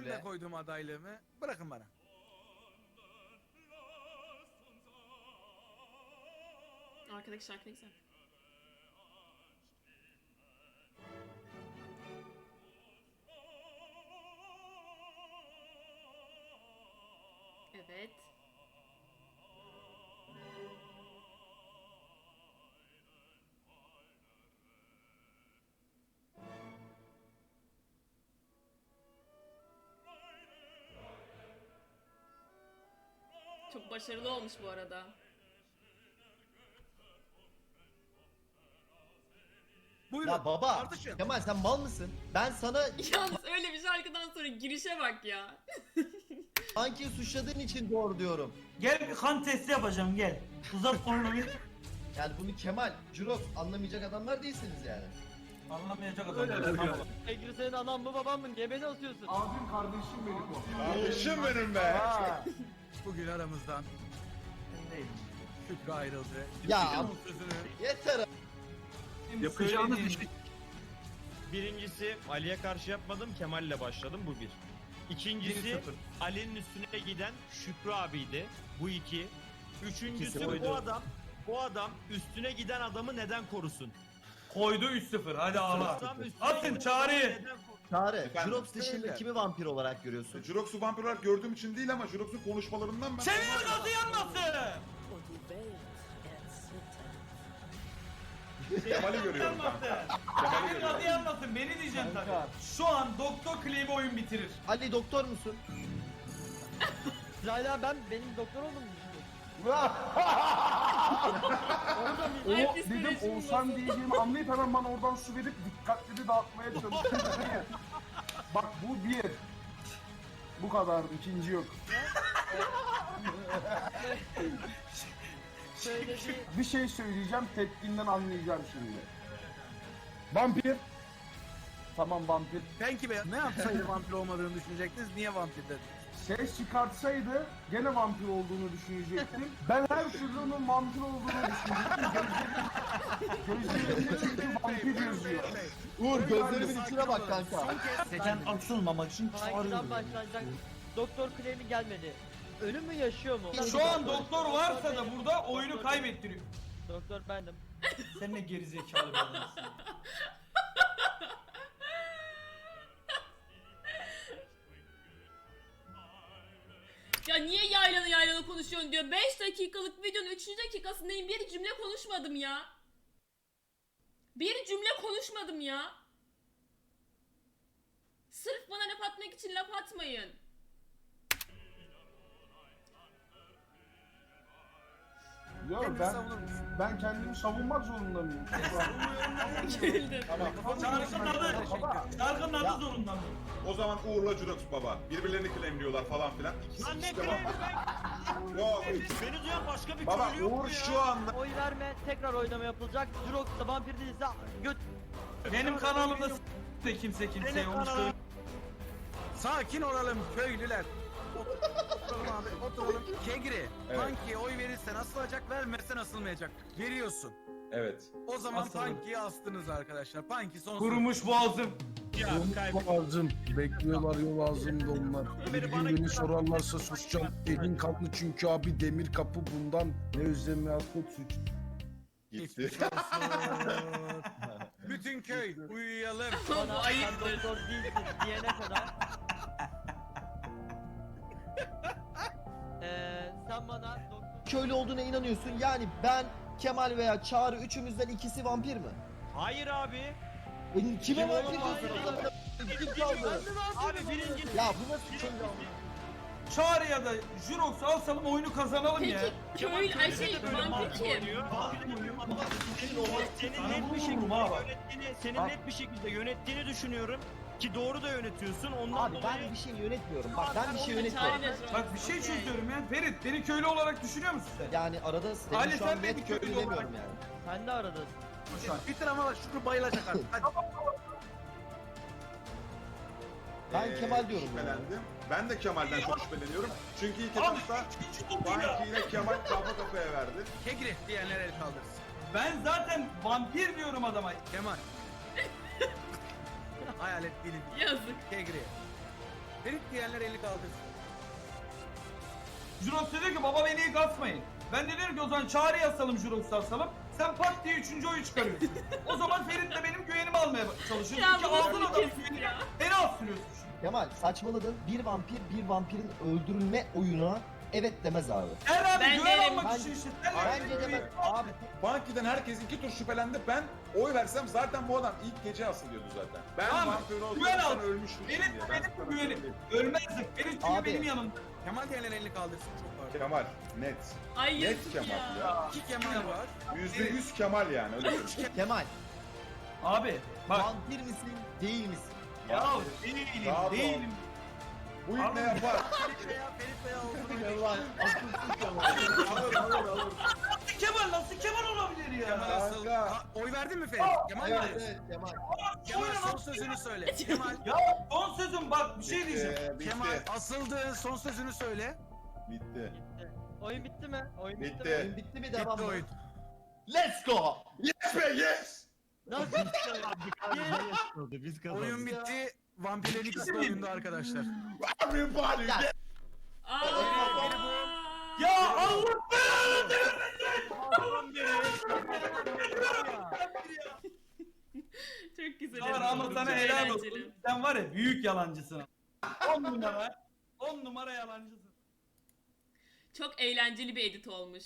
önüne be. koyduğum adaylığımı bırakın bana. Arkadaki şarkı ne güzel. Çok başarılı olmuş bu arada. Buyurun. Ya baba tartışın. Kemal sen mal mısın? Ben sana Yalnız öyle bir şarkıdan sonra girişe bak ya. Anki'yi suçladığın için doğru diyorum. Gel bir kan testi yapacağım gel. Uzat kolunu bir. Yani bunu Kemal, Jurox anlamayacak adamlar değilsiniz yani. Anlamayacak adam. öyle. Sevgili senin anan mı baban mı? Niye beni asıyorsun? Abim kardeşim benim o. Kardeşim benim be. Ha. Bugün aramızdan. Şükrü ayrıldı. Ya sözünü yeter. Yapacağınız Söylediğin- işi Birincisi Ali'ye karşı yapmadım Kemal'le başladım bu bir. İkincisi 1-0. Ali'nin üstüne giden Şükrü abiydi. Bu iki. Üçüncüsü İkisi bu adam bu adam üstüne giden adamı neden korusun? Koydu 3-0 hadi ağla. Adam üstüne Atın giden çağrı. adamı neden korusun? Çağrı, Efendim? Jurox dışında Söyle. kimi vampir olarak görüyorsun? Jurox'u vampir olarak gördüğüm için değil ama Jurox'un konuşmalarından ben... Çevir gazı yanmasın. Kemal'i görüyorum ben. Kemal'i Çevir gazı görüyorum. yanmasın beni diyeceğim tabii. Şu an Doktor Claym'i oyun bitirir. Ali doktor musun? Abi ben benim doktor oldum? O dedim Oğuzhan diyeceğimi anlayıp hemen bana oradan su verip dikkatli de dağıtmaya çalıştım. Bak bu bir. Bu kadar. ikinci yok. Söylediği Bir şey söyleyeceğim. Tepkinden anlayacağım şimdi. Vampir. Tamam vampir. Peki be ne yapsaydı vampir olmadığını düşünecektiniz. Niye vampir dediniz? Ses çıkartsaydı gene vampir olduğunu düşünecektim. Ben her türlü onun vampir olduğunu düşünecektim. Gözlerim, gözlerimde çünkü vampir yazıyor. Uğur gözlerimin içine bak kanka. Sen asılmamak için hangiden başlanacak? Doktor claim'i gelmedi. Ölü mü yaşıyor mu? Şu an doktor varsa da burada oyunu kaybettiriyor. Doktor bendim. Sen ne gerizekalı bir adamsın. Ya niye yaylanı yaylanı konuşuyorsun diyor. 5 dakikalık videonun 3. dakikasındayım. Bir cümle konuşmadım ya. Bir cümle konuşmadım ya. Sırf bana laf atmak için laf atmayın. Yok kendini ben, ben kendimi savunmak zorunda mıyım? Güldüm. Şarkının adı, şarkının adı zorunda mı? O zaman Uğur'la Jurox baba. Birbirlerini claimliyorlar falan filan. İkisi Lan ne işte. Yok. Beni duyan başka bir Baba köylü yok Uğur mu ya? şu anda... Oy verme, tekrar oynama yapılacak. Jurox da vampir değilse göt. Benim kanalımda s- de kimse kimseye Benim kanalım-. Sakin olalım köylüler. Oturalım abi oturalım. Kegri. Evet. Punky'ye oy verirsen asılacak vermezsen asılmayacak. Veriyorsun. Evet. O zaman. Punky'yi astınız arkadaşlar. Punky son Kurumuş boğazım. Ya kaybettim. Ağzım. Bekliyorlar yol ağzımda onlar. Bir gün beni sorarlarsa susacağım. Elin kanlı çünkü abi demir kapı bundan. Ne özlemi akut suç. Gitti. Bütün köy uyuyalım. Bu Bana ayıptır. doktor değilsin diyene kadar. Sen bana. Köylü olduğuna inanıyorsun. Yani ben, Kemal veya Çağrı üçümüzden ikisi vampir mi? Hayır abi. E, Kime Kim vampir oğlum, diyorsun o hayır. zaman? Kim kaldı? Abi birinci Ya bu nasıl köylü ama? Çağrı ya da Jurox'u alsalım oyunu kazanalım ya. Peki köylü ay şey vampir kim? Senin net bir şekilde yönettiğini, senin net bir şekilde yönettiğini düşünüyorum ki doğru da yönetiyorsun. Ondan Abi dolayı ben bir şey yönetmiyorum. Bak ben bir şey yönetmiyorum. Bak bir şey çözüyorum ya. Ferit beni köylü olarak düşünüyor musun sen? Yani arada Ali, seni şu sen an net köylü köylü demiyorum olarak- yani. Sen de aradın. Bitir ama Şükrü bayılacak artık. Hadi. Ben Ee, Kemal diyorum ya. Şüphelendim. Ben de Kemal'den çok şüpheleniyorum. Çünkü ilk etapta. Punky ile Kemal kafa kafaya verdi. Kegri diyenler el kaldırsın. Ben zaten vampir diyorum adama. Kemal. Hayalet benim. Yazık. Kegri. Ferit diyenler elini kaldırsın. Jurox dedi ki baba beni ilk asmayın. Ben de diyorum ki o zaman Çağrı asalım Jurox'u asalım. Sen pat diye üçüncü oyu çıkarıyorsun. o zaman Ferit de benim güvenimi almaya çalışıyor. Ya nasıl aldın adamın güvenini. ya? Beni astırıyorsun şimdi. Kemal saçmaladın. Bir vampir bir vampirin öldürülme oyununa evet demez abi. Her abi Ben güven derim. almak için işte. Sen Bence demez. Abi Bankiden herkes iki tur şüphelendi. Ben oy versem zaten bu adam ilk gece asılıyordu zaten. Ben Tamam, olsam güven al. sen ölmüştün Benim, diye. Ben benim sana güvenim. söyleyeyim. Ölmezdim. Ferit çünkü Abi. benim yanımda. Kemal diyenler elini kaldırsın. Çok pardon. Kemal net. Ay Net yazık Kemal ya. ya. İki Kemal var. Yüzde yüz Kemal yani öyle söyleyeyim. Kemal Abi bak. vampir misin değil misin? Ya değilim değilim. Bu ilk ne yapar? Kemal akılsız Kemal. alır alır alır. Nasıl Kemal nasıl Kemal olabilir ya? Kemal asıl. Kanka. Ha, oy verdin mi Ferit? Kemal mi? Evet evet Kemal. Kemal son sözünü söyle. Kemal. Ya son sözüm bak bir şey diyeceğim. Bitti, bitti. Kemal asıldı son sözünü söyle. Bitti. Oyun bitti mi? Oyun bitti, mi? Bitti. Oyun bitti mi devam Bitti mı? oyun. Let's go. Yes be yes! Nasıl bitti? Oyun bitti. Vampirlerin ikisi de oyunda arkadaşlar. Yes! Aa. Ya Allah Çok güzel. Oldu. ama sana helal olsun. Sen var ya büyük yalancısın. 10 numara. 10 numara yalancısın. Çok eğlenceli bir edit olmuş.